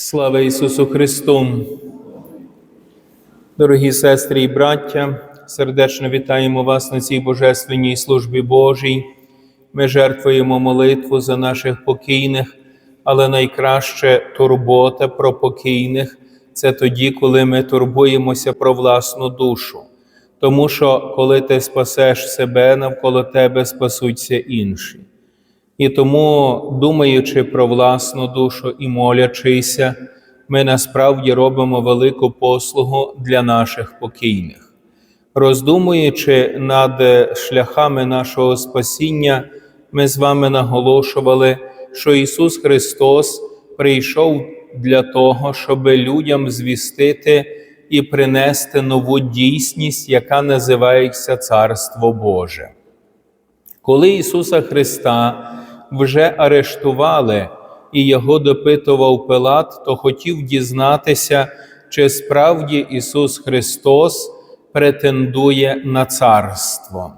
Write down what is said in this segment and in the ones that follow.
Слава Ісусу Христу! Дорогі сестри і браття, сердечно вітаємо вас на цій божественній службі Божій. Ми жертвуємо молитву за наших покійних, але найкраще турбота про покійних це тоді, коли ми турбуємося про власну душу. Тому що коли ти спасеш себе, навколо тебе спасуться інші. І тому, думаючи про власну душу і молячися, ми насправді робимо велику послугу для наших покійних. Роздумуючи над шляхами нашого спасіння, ми з вами наголошували, що Ісус Христос прийшов для того, щоб людям звістити і принести нову дійсність, яка називається Царство Боже. Коли Ісуса Христа вже арештували і його допитував Пилат, то хотів дізнатися, чи справді Ісус Христос претендує на царство.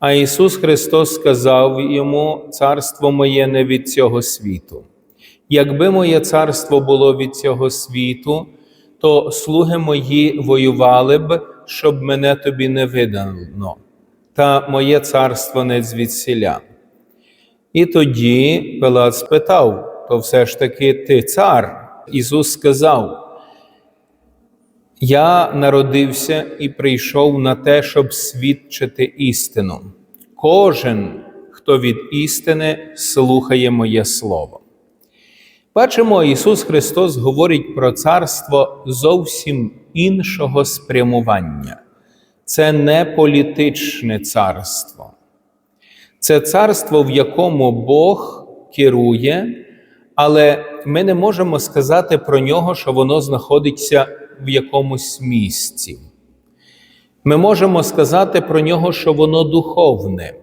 А Ісус Христос сказав йому: Царство моє не від цього світу. Якби моє царство було від цього світу, то слуги мої воювали б, щоб мене тобі не видано, та моє царство не звідсіля. І тоді Пилат спитав: то все ж таки ти цар? Ісус сказав: Я народився і прийшов на те, щоб свідчити істину. Кожен, хто від істини слухає моє Слово. Бачимо, Ісус Христос говорить про царство зовсім іншого спрямування. Це не політичне царство. Це царство, в якому Бог керує, але ми не можемо сказати про нього, що воно знаходиться в якомусь місці. Ми можемо сказати про нього, що воно духовне,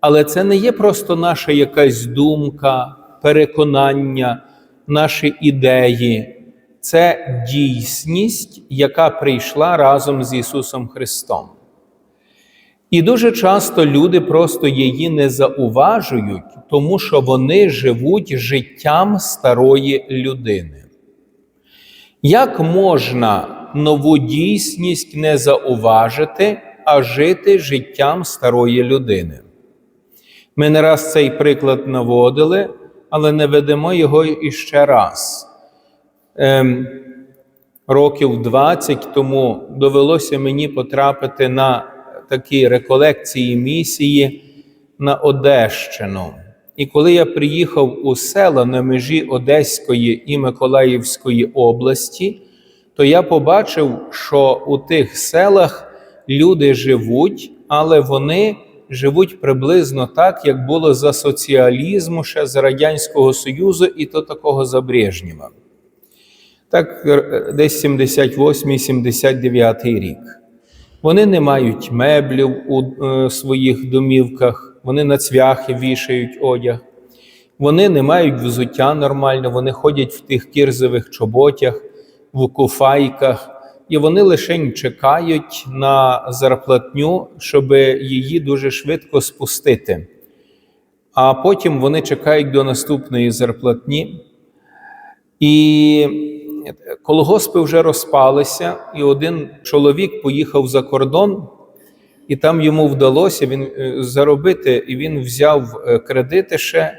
але це не є просто наша якась думка, переконання, наші ідеї. Це дійсність, яка прийшла разом з Ісусом Христом. І дуже часто люди просто її не зауважують, тому що вони живуть життям старої людини. Як можна нову дійсність не зауважити, а жити життям старої людини? Ми не раз цей приклад наводили, але не ведемо його іще раз. Ем, років 20 тому довелося мені потрапити на такі реколекції місії на Одещину. І коли я приїхав у села на межі Одеської і Миколаївської області, то я побачив, що у тих селах люди живуть, але вони живуть приблизно так, як було за соціалізму ще з Радянського Союзу, і то такого за Брежнєва. Так, десь 78-79 рік. Вони не мають меблів у е, своїх домівках, вони на цвяхи вішають одяг, вони не мають взуття нормально, вони ходять в тих кірзових чоботях, в куфайках, і вони лише чекають на зарплатню, щоб її дуже швидко спустити. А потім вони чекають до наступної зарплатні. І колгоспи вже розпалися, і один чоловік поїхав за кордон, і там йому вдалося він е, заробити, і він взяв е, кредити ще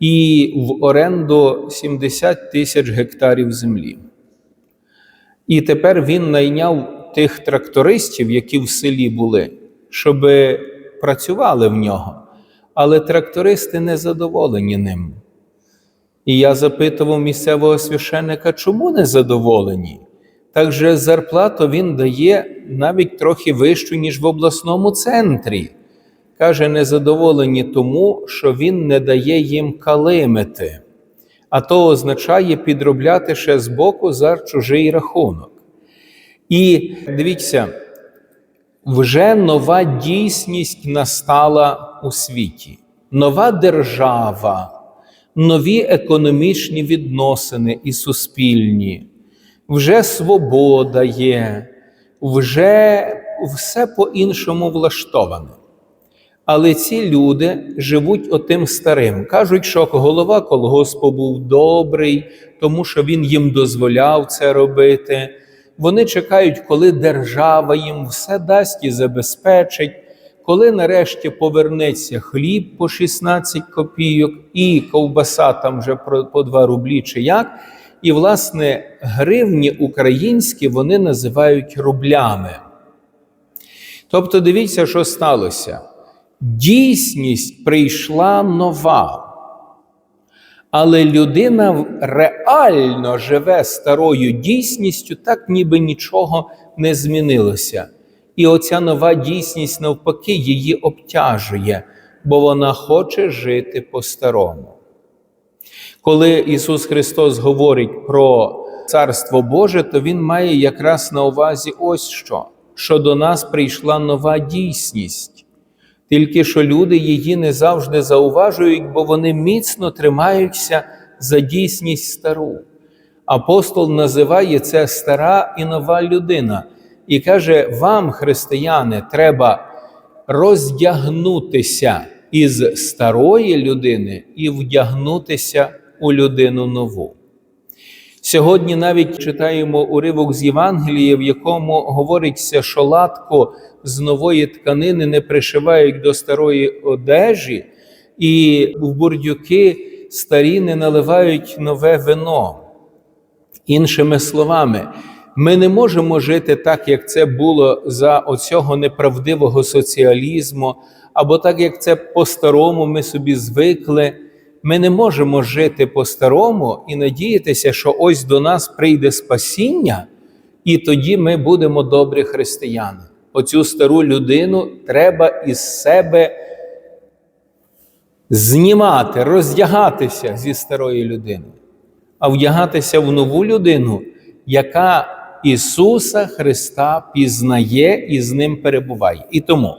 і в оренду 70 тисяч гектарів землі. І тепер він найняв тих трактористів, які в селі були, щоб працювали в нього. Але трактористи не задоволені ним. І я запитував місцевого священника, чому не задоволені? Так же зарплату він дає навіть трохи вищу, ніж в обласному центрі. Каже, незадоволені тому, що він не дає їм калимити, а то означає підробляти ще з боку за чужий рахунок. І дивіться, вже нова дійсність настала у світі, нова держава нові економічні відносини і суспільні, вже свобода є, вже все по-іншому влаштоване. Але ці люди живуть отим старим. Кажуть, що голова колгоспу був добрий, тому що він їм дозволяв це робити. Вони чекають, коли держава їм все дасть і забезпечить, коли нарешті повернеться хліб по 16 копійок і ковбаса там вже по 2 рублі чи як. І, власне, гривні українські вони називають рублями. Тобто, дивіться, що сталося. Дійсність прийшла нова. Але людина реально живе старою дійсністю, так ніби нічого не змінилося. І оця нова дійсність, навпаки, її обтяжує, бо вона хоче жити по-старому. Коли Ісус Христос говорить про Царство Боже, то Він має якраз на увазі ось що, що до нас прийшла нова дійсність. Тільки що люди її не завжди зауважують, бо вони міцно тримаються за дійсність стару. Апостол називає це стара і нова людина і каже: вам, християни, треба роздягнутися із старої людини і вдягнутися у людину нову. Сьогодні навіть читаємо уривок з Євангелія, в якому говориться, що латку з нової тканини не пришивають до старої одежі, і в бурдюки старі не наливають нове вино. Іншими словами, ми не можемо жити так, як це було за оцього неправдивого соціалізму, або так, як це по-старому ми собі звикли. Ми не можемо жити по-старому і надіятися, що ось до нас прийде спасіння, і тоді ми будемо добрі християни. Оцю стару людину треба із себе знімати, роздягатися зі старої людини, а вдягатися в нову людину, яка Ісуса Христа пізнає і з ним перебуває. І тому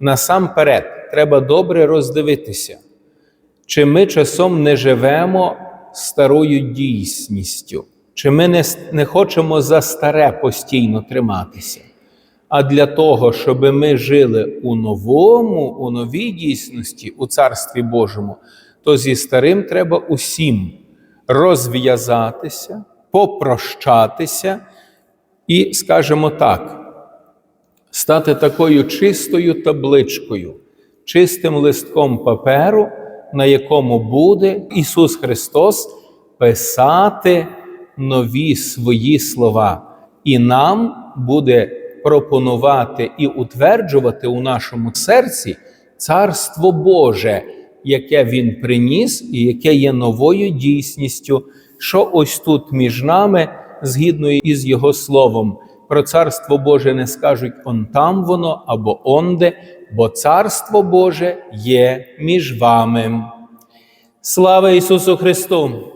насамперед треба добре роздивитися. Чи ми часом не живемо старою дійсністю, чи ми не, не хочемо за старе постійно триматися? А для того, щоб ми жили у новому, у новій дійсності, у Царстві Божому, то зі старим треба усім розв'язатися, попрощатися і, скажімо так, стати такою чистою табличкою, чистим листком паперу на якому буде Ісус Христос писати нові свої слова, і нам буде пропонувати і утверджувати у нашому серці Царство Боже, яке Він приніс, і яке є новою дійсністю, що ось тут між нами, згідно із Його словом. Про Царство Боже не скажуть он там воно або онде, бо Царство Боже є між вами. Слава Ісусу Христу!